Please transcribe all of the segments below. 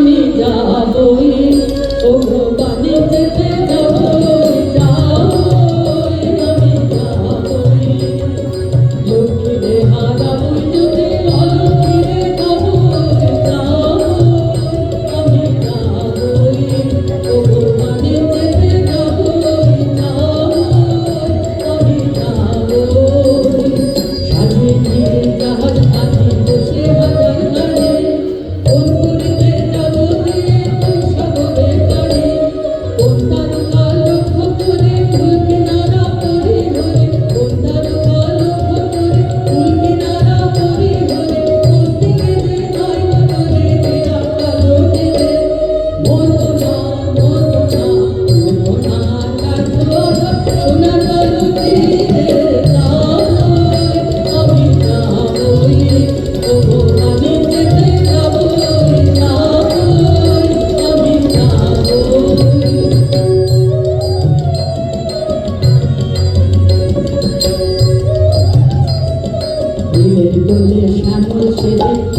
আমি যাবই ও দোলে শ্যামল সেজে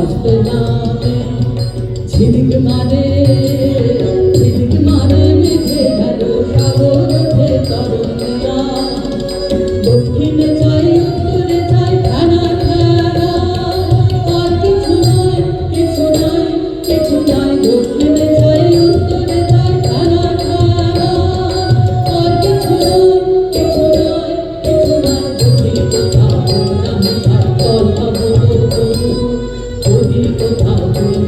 বাজবে না ঝিলিক মারে। Nó.